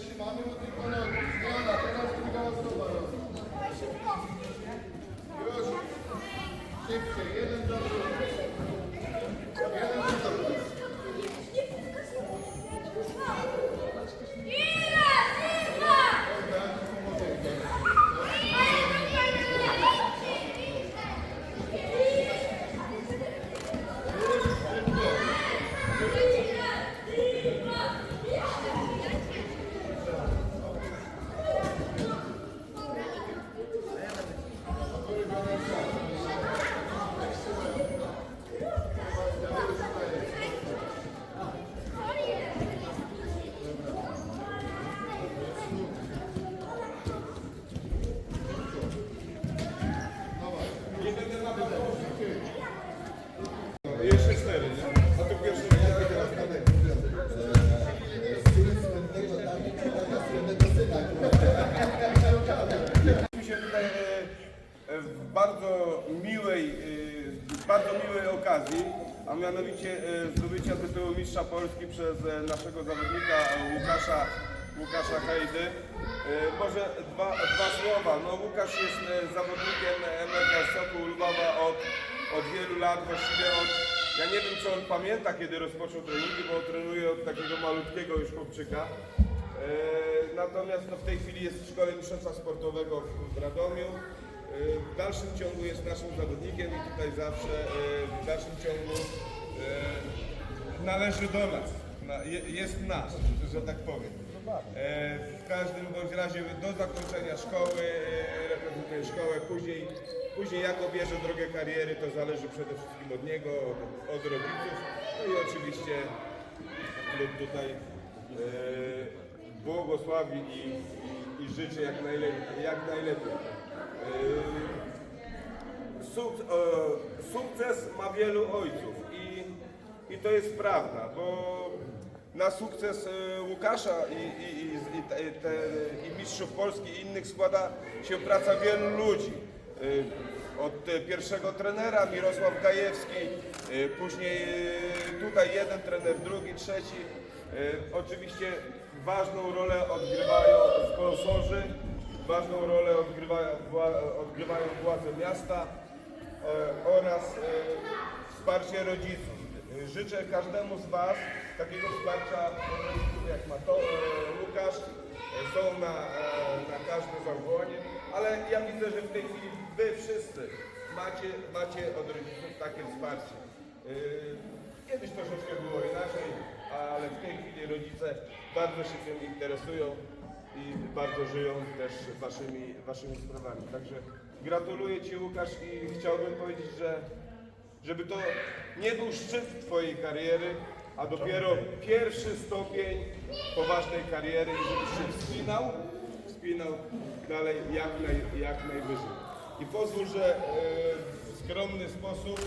trzymamy mu tylko nogi. Zmiana, teraz druga osoba robi. Już. Szybciej, jeden. Miłej, z bardzo miłej okazji, a mianowicie e, zdobycia tytułu mistrza Polski przez e, naszego zawodnika Łukasza, Łukasza Hejdy. Może dwa, dwa słowa. No, Łukasz jest zawodnikiem MLK Soku Lwowa od, od wielu lat, właściwie od ja nie wiem, czy on pamięta, kiedy rozpoczął treningi, bo trenuje od takiego malutkiego już chłopczyka. Natomiast no, w tej chwili jest w szkole mistrzostwa sportowego w Radomiu. W dalszym ciągu jest naszym zawodnikiem i tutaj zawsze e, w dalszym ciągu e, należy do nas. Na, je, jest nasz, że tak powiem. E, W każdym bądź razie do zakończenia szkoły reprezentuje szkołę. Później, później jak obierze drogę kariery, to zależy przede wszystkim od niego, od, od rodziców. No i oczywiście klub tutaj błogosławi i, i, i życzy jak najlepiej. Jak najlepiej. E, suk, e, sukces ma wielu ojców i, i to jest prawda, bo na sukces e, Łukasza i, i, i, i, te, i mistrzów Polski i innych składa się praca wielu ludzi. E, Od e, pierwszego trenera Mirosław Gajewski, e, później tutaj jeden trener, drugi, trzeci. Oczywiście ważną rolę odgrywają sponsorzy, ważną rolę odgrywają, wła- odgrywają władze miasta e, oraz e, wsparcie rodziców. Życzę każdemu z Was takiego wsparcia od rodziców jak ma to e, Łukasz. Są na, na każde zawołanie, ale ja widzę, że w tej chwili Wy wszyscy macie, macie od rodziców takie wsparcie. Kiedyś troszeczkę było inaczej, ale w tej chwili rodzice bardzo się tym interesują i bardzo żyją też waszymi, waszymi sprawami. Także gratuluję Ci Łukasz i chciałbym powiedzieć, że żeby to nie był szczyt Twojej kariery, a dopiero pierwszy stopień poważnej kariery żebyś się wspinał, wspinał dalej jak, naj, jak najwyżej. I pozwól, że e, w skromny sposób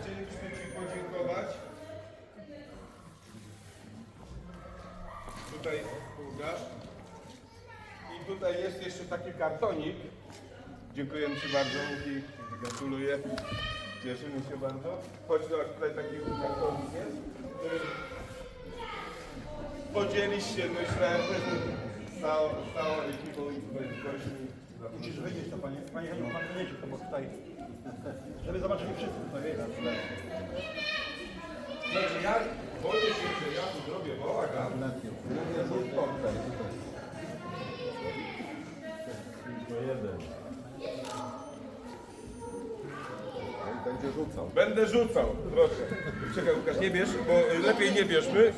chcielibyśmy Ci podziękować. Tutaj Łukasz. Tutaj jest jeszcze taki kartonik. Dziękujemy Ci bardzo, Łuki. Gratuluję. Cieszymy się bardzo. Chodź do tutaj taki kartonik jest, który podzielisz się, myślę, z całą, z całą ekipą i gośćmi. Musisz wyjść to panie, panie Heniu, pan wyjdzie to bo tutaj, żeby zobaczyli wszyscy tutaj, wiesz. Znaczy ja boję się, że ja tu zrobię bałagan. Ja tu tutaj. Będzie rzucał. Będę rzucał, proszę. Czekaj Łukasz, nie bierz, bo lepiej nie bierzmy.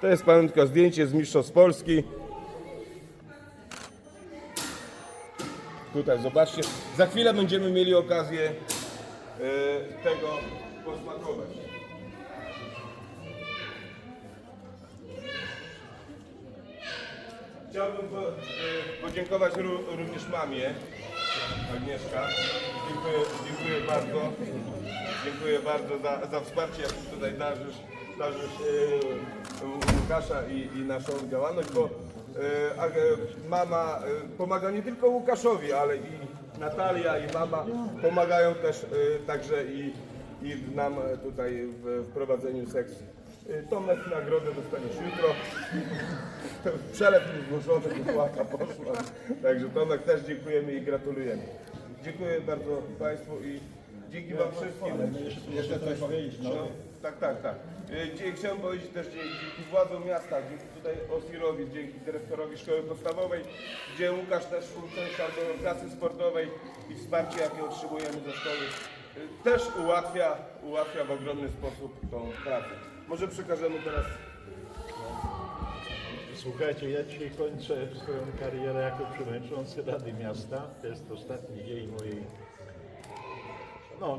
To jest pamiątka zdjęcie z Mistrzostw Polski. Tutaj zobaczcie. Za chwilę będziemy mieli okazję y, tego posmakować. Chciałbym po, y, podziękować ró- również mamie Agnieszka. Dziękuję, dziękuję bardzo. Dziękuję bardzo za, za wsparcie, jakie tutaj darzysz, darzysz e, Łukasza i, i naszą działalność, bo e, e, mama e, pomaga nie tylko Łukaszowi, ale i Natalia i mama pomagają też e, także i, i nam tutaj w, w prowadzeniu sekcji. Y, Tomek nagrodę dostaniesz jutro. Przelew mi złożony, wypłata poszła. Także Tomek też dziękujemy i gratulujemy. Dziękuję bardzo Państwu i dzięki Wam wszystkim. Jeszcze, coś powiedzieć. No. No, tak, tak, tak. E, dzie- Chciałem powiedzieć też dzięki władzom miasta, dzięki tutaj Osirowi, dzięki dyrektorowi szkoły podstawowej, gdzie Łukasz też uczęszczał do pracy sportowej i wsparcie, jakie otrzymujemy ze szkoły, e, też ułatwia, ułatwia w ogromny sposób tą pracę. Może przekażemy teraz Słuchajcie, ja dzisiaj kończę swoją karierę jako przewodniczący Rady Miasta. To jest ostatni dzień mojej no,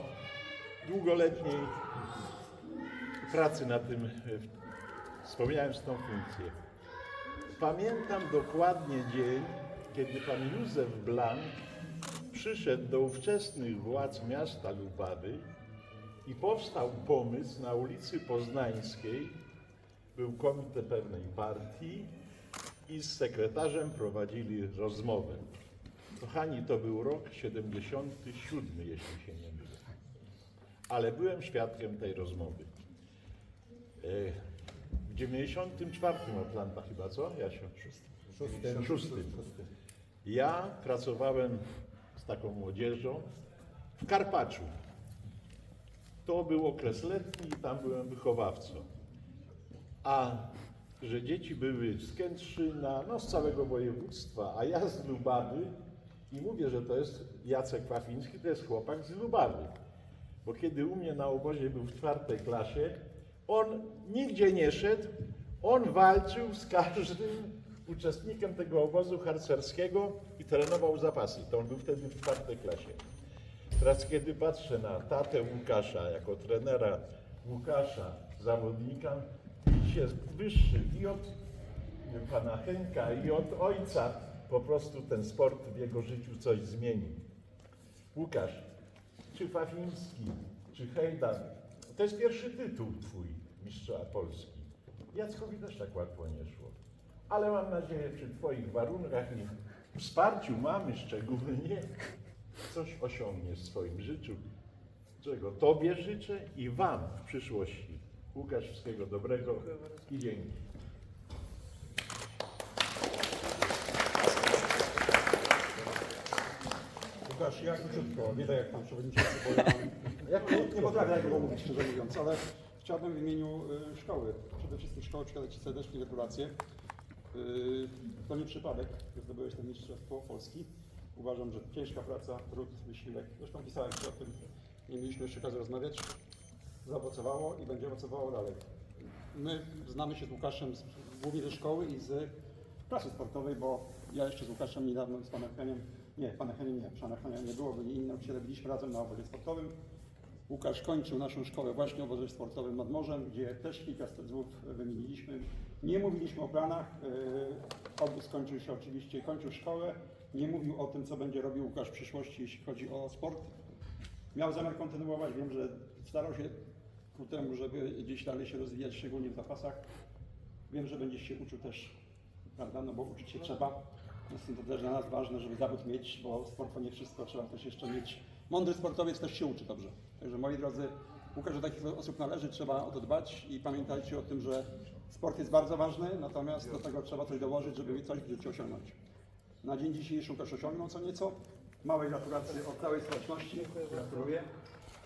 długoletniej pracy na tym, wspomniałem z tą funkcję. Pamiętam dokładnie dzień, kiedy pan Józef Blank przyszedł do ówczesnych władz miasta Lubawy i powstał pomysł na ulicy Poznańskiej, był komitet pewnej partii i z sekretarzem prowadzili rozmowę. Kochani, to był rok 77, jeśli się nie mylę. Ale byłem świadkiem tej rozmowy. E, W 94 Atlanta chyba, co? Jasiu? Szóstym. Szóstym. Ja pracowałem z taką młodzieżą w Karpaczu. To był okres letni i tam byłem wychowawcą. A że dzieci były z Kętrzyna, no z całego województwa, a ja z Lubawy i mówię, że to jest Jacek Wafiński, to jest chłopak z Lubawy. Bo kiedy u mnie na obozie był w czwartej klasie, on nigdzie nie szedł, on walczył z każdym uczestnikiem tego obozu harcerskiego i trenował zapasy. To on był wtedy w czwartej klasie. Teraz kiedy patrzę na tatę Łukasza jako trenera Łukasza, zawodnika, jest wyższy i od pana Henka, i od ojca. Po prostu ten sport w jego życiu coś zmienił. Łukasz, czy Fafiński, czy Hejdan, to jest pierwszy tytuł twój, mistrza Polski. Jackowi też tak łatwo nie szło. Ale mam nadzieję, przy twoich warunkach i wsparciu mamy szczególnie, coś osiągniesz w swoim życiu, czego Tobie życzę i Wam w przyszłości. Łukasz, wszystkiego dobrego i dzięki. Łukasz, ja króciutko, nie tak jak pan przewodniczący, bo ja nie, potrafię jak go mówić, szczerze mówiąc, ale chciałbym w imieniu y, szkoły, przede wszystkim szkoły przekazać Ci serdecznie gratulacje. Y, to nie przypadek, że zdobyłeś to mistrzostwo Polski. Uważam, że ciężka praca, trud, wysiłek, zresztą pisałem o tym, nie mieliśmy jeszcze okazji rozmawiać, zaowocowało i będzie owocowało dalej. My znamy się z Łukaszem z, głównie ze szkoły i z klasy sportowej, bo ja jeszcze z Łukaszem niedawno z panem Heniem, nie, pana Heniem nie, pana Henia nie było, nie inni nauczyciele byliśmy razem na obozie sportowym. Łukasz kończył naszą szkołę właśnie w obozie sportowym nad morzem, gdzie też kilka słów wymieniliśmy. Nie mówiliśmy o planach, yy, obóz skończył się oczywiście, kończył szkołę, nie mówił o tym, co będzie robił Łukasz w przyszłości, jeśli chodzi o sport. Miał zamiar kontynuować, wiem, że starał się ku temu, żeby gdzieś dalej się rozwijać, szczególnie w zapasach. Wiem, że będziesz się uczył też, prawda, no bo uczyć się trzeba. Jest to też dla nas ważne, żeby zawód mieć, bo sport to nie wszystko, trzeba też jeszcze mieć. Mądry sportowiec też się uczy dobrze. Także moi drodzy, Łukasz, do takich osób należy, trzeba o to dbać i pamiętajcie o tym, że sport jest bardzo ważny, natomiast do tego trzeba coś dołożyć, żeby coś w życiu osiągnąć. Na dzień dzisiejszy Łukasz osiągnął co nieco. Małe gratulacje od całej społeczności. Gratuluję.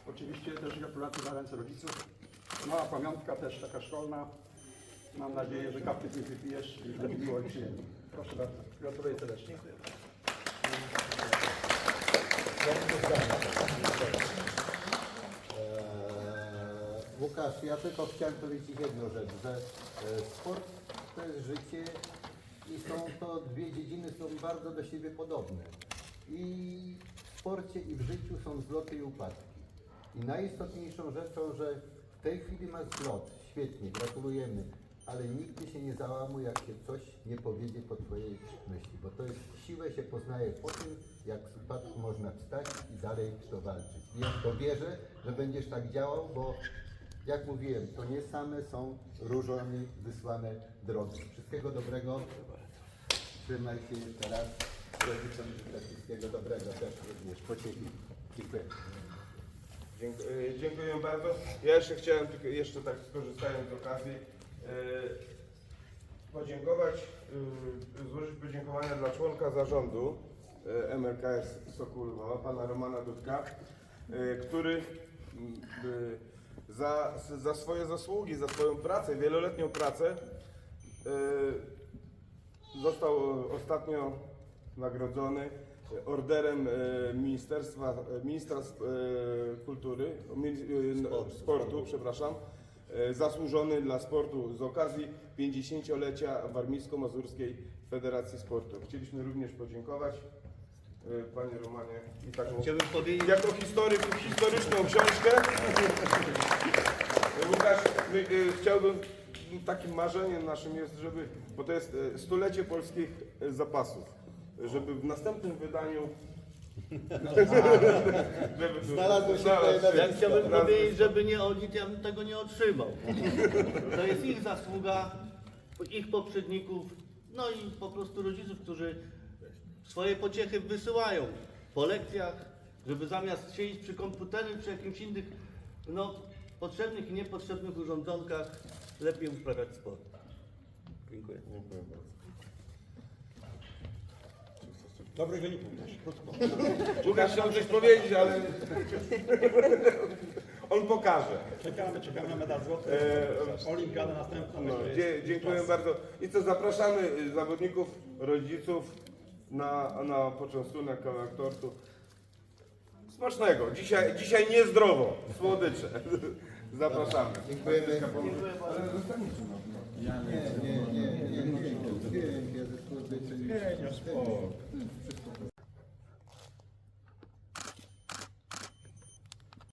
Oczywiście też gratulacje na ręce rodziców. Mała pamiątka też taka szkolna. Mam nadzieję, że kapkę nie wypijesz i będzie miło i przyjemnie. Proszę bardzo. Gratuluję serdecznie. Eee, Łukasz, ja tylko chciałem powiedzieć jedną rzecz, że e, sport to jest życie i są to dwie dziedziny są bardzo do siebie podobne. I w sporcie i w życiu są zloty i upadki. I najistotniejszą rzeczą, że w tej chwili masz zlot, świetnie, gratulujemy, ale nigdy się nie załamuj, jak się coś nie powiedzie po Twojej myśli, bo to jest siłę się poznaje po tym, jak z upadku można wstać i dalej to walczyć. I ja w to wierzę, że będziesz tak działał, bo jak mówiłem, to nie same są różami wysłane drogi. Wszystkiego dobrego. Trzymaj się jeszcze raz. Wszystkiego dobrego też również. Pociechy. Dziękuję. Dziękuję, e, dziękuję bardzo. Ja jeszcze chciałem, tylko jeszcze tak skorzystając z okazji, e, podziękować, e, złożyć podziękowania dla członka zarządu MLKS Sokulwa, pana Romana Dudka, który za, za swoje zasługi, za swoją pracę, wieloletnią pracę e, Został ostatnio nagrodzony orderem e, Ministerstwa, e, Ministra Kultury, Sportu. Sportu, przepraszam, zasłużony dla sportu z okazji 50-lecia Warmińsko-Mazurskiej Federacji Sportu. Chcieliśmy również podziękować Panie Romanie i taką Chciałbym powiedzieć, jako historyk, historyczną książkę. Łukasz, my, y, chciałbym, takim marzeniem naszym jest, żeby, bo to jest y, stulecie polskich y, zapasów, żeby w następnym wydaniu żeby Znalazło się tutaj ja chciałbym znalazł- powiedzieć, żeby nie oni, ja bym tego nie otrzymał. To jest ich zasługa, ich poprzedników, no i po prostu rodziców, którzy swoje pociechy wysyłają po lekcjach, żeby zamiast siedzieć przy komputerze czy jakimś innych, no, potrzebnych i niepotrzebnych urządzonkach, lepiej uprawiać sport. Dziękuję. Dziękuję bardzo. Dobrych wyników też. Łukasz chciał coś powiedzieć, ale on pokaże. Czekamy, czekamy na medal złoty. E, Olimpiada następna. No, dziękuję bardzo. I co, zapraszamy zawodników, rodziców na, na poczęstunek kawałek tortu. Smacznego. Dzisiaj, dzisiaj niezdrowo. Słodycze. Zapraszamy. Dziękujemy. Dziękuję bardzo. Nie, nie, nie, nie, nie, nie, nie, nie, nie, nie, nie, nie, nie, nie, nie, nie, nie, nie,